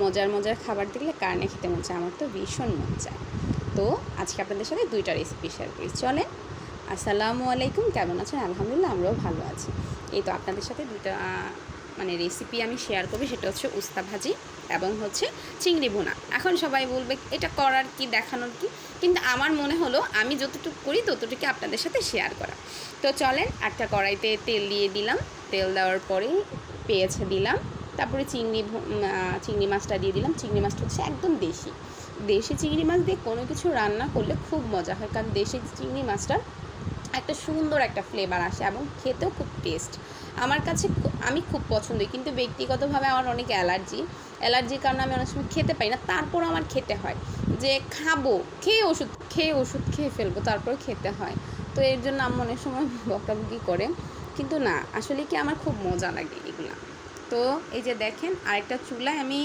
মজার মজার খাবার দেখলে কার না খেতে মন চায়, আমার তো ভীষণ মন চায়। তো আজকে আপনাদের সাথে দুইটা রেসিপি শেয়ার করি। চলেন, আসসালামু আলাইকুম, কেমন আছেন? আলহামদুলিল্লাহ, আমরাও ভালো আছি। এই তো আপনাদের সাথে দুইটা মানে রেসিপি আমি শেয়ার করব, সেটা হচ্ছে উস্তা ভাজি এবং হচ্ছে চিংড়ি ভুনা। এখন সবাই বলবে, এটা করার কি, দেখানোর কি? কিন্তু আমার মনে হলো, আমি যতটুকু করি ততটুকু আপনাদের সাথে শেয়ার করা। তো চলেন, একটা কড়াইতে তেল দিয়ে দিলাম। তেল দেওয়ার পরে পেঁয়াজ দিলাম। তারপরে চিংড়ি চিংড়ি মাছটা দিয়ে দিলাম। চিংড়ি মাছটা হচ্ছে একদম দেশি। দেশি চিংড়ি মাছ দিয়ে কোনো কিছু রান্না করলে খুব মজা হয়, কারণ দেশি চিংড়ি মাছটার একটা সুন্দর একটা ফ্লেভার আসে এবং খেতেও খুব টেস্ট আমার কাছে আমি খুব পছন্দই, কিন্তু ব্যক্তিগতভাবে আমার অনেক অ্যালার্জি। অ্যালার্জির কারণে আমি অনেক সময় খেতে পাই না তারপর আমার খেতে হয়। যে খাব, খেয়ে ওষুধ খেয়ে ওষুধ খেয়ে ফেলব তারপর খেতে হয়। তো এর জন্য আমি অনেক সময় বকাবকি করে। কিন্তু না, আসলে কি আমার খুব মজা লাগে এগুলা। তো এই যে দেখেন, আরেকটা চুলায় আমি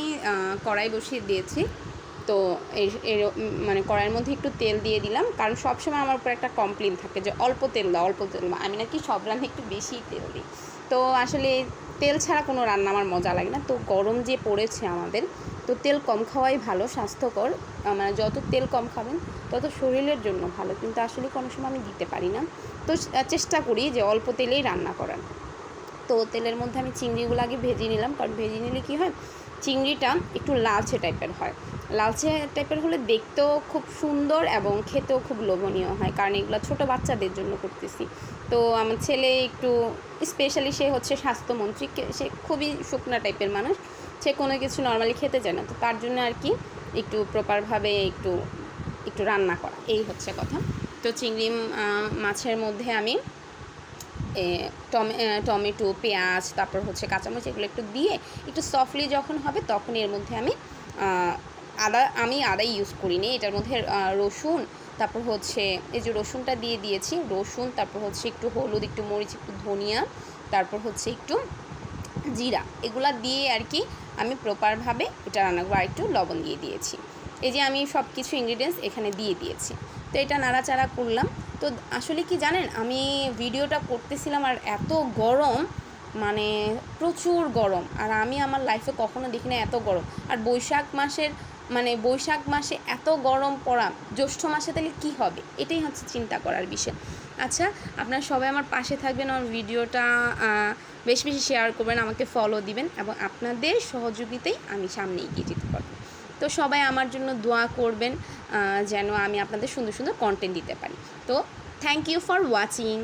কড়াই বসিয়ে দিয়েছি। তো এর মানে কড়াইয়ের মধ্যে একটু তেল দিয়ে দিলাম, কারণ সবসময় আমার উপর একটা কমপ্লেন থাকে যে অল্প তেল দাও, অল্প তেল দাও। আমি নাকি সব রান্না একটু বেশি তেল দিই। তো আসলে তেল ছাড়া কোনো রান্না আমার মজা লাগে না। তো গরম যে পড়েছে আমাদের, তো তেল কম খাওয়াই ভালো, স্বাস্থ্যকর। মানে যত তেল কম খাবেন, তত শরীরের জন্য ভালো। কিন্তু আসলে কোনো সময় আমি দিতে পারি না। তো চেষ্টা করি যে অল্প তেলেই রান্না করার। তো তেলের মধ্যে আমি চিংড়িগুলো আগে ভেজে নিলাম। কারণ ভেজে নিলে কী হয়? চিংড়িটা একটু লালচে টাইপের হয়। লালচে টাইপের হলে দেখতেও খুব সুন্দর এবং খেতেও খুব লোভনীয় হয়। কারণ এগুলো ছোটো বাচ্চাদের জন্য করতেছি। তো আমার ছেলে একটু স্পেশালি সে হচ্ছে স্বাস্থ্যমন্ত্রী। সে খুবই শুকনা টাইপের মানুষ। সে কোনো কিছু নর্মালি খেতে চায় না। তো তার জন্য আর কি একটু প্রপারভাবে একটু একটু রান্না করা। এই হচ্ছে কথা। তো চিংড়ি মাছের মধ্যে আমি টমে টমেটো, পেঁয়াজ, তারপর হচ্ছে কাঁচামরিচ এগুলো একটু দিয়ে একটু সফটলি যখন হবে তখন এর মধ্যে আমি আদা, আমি আদাই ইউজ করিনি। এটার মধ্যে রসুন, তারপর হচ্ছে এই যে রসুনটা দিয়ে দিয়েছি, রসুন, তারপর হচ্ছে একটু হলুদ, একটু মরিচ, একটু ধনিয়া, তারপর হচ্ছে একটু জিরা, এগুলা দিয়ে আর কি আমি প্রপারভাবে এটা রান্না আর একটু লবণ দিয়ে দিয়েছি। এই যে আমি সব কিছু ইনগ্রিডিয়েন্টস এখানে দিয়ে দিয়েছি। তো এটা নাড়াচাড়া করলাম। তো আসলে কি জানেন, আমি ভিডিওটা করতেছিলাম আর এত গরম মানে প্রচুর গরম। আর আমি আমার লাইফে কখনো দেখি না এত গরম। আর বৈশাখ মাসের মানে বৈশাখ মাসে এত গরম পড়া, জ্যৈষ্ঠ মাসে তাহলে কী হবে? এটাই হচ্ছে চিন্তা করার বিষয়। আচ্ছা আপনারা সবাই আমার পাশে থাকবেন, আমার ভিডিওটা বেশি বেশি শেয়ার করবেন, আমাকে ফলো দিবেন এবং আপনাদের সহযোগিতায় আমি সামনে এগিয়ে যেতে পারব। তো সবাই আমার জন্য দোয়া করবেন যেন আমি আপনাদের সুন্দর সুন্দর কন্টেন্ট দিতে পারি। তো থ্যাংক ইউ ফর ওয়াচিং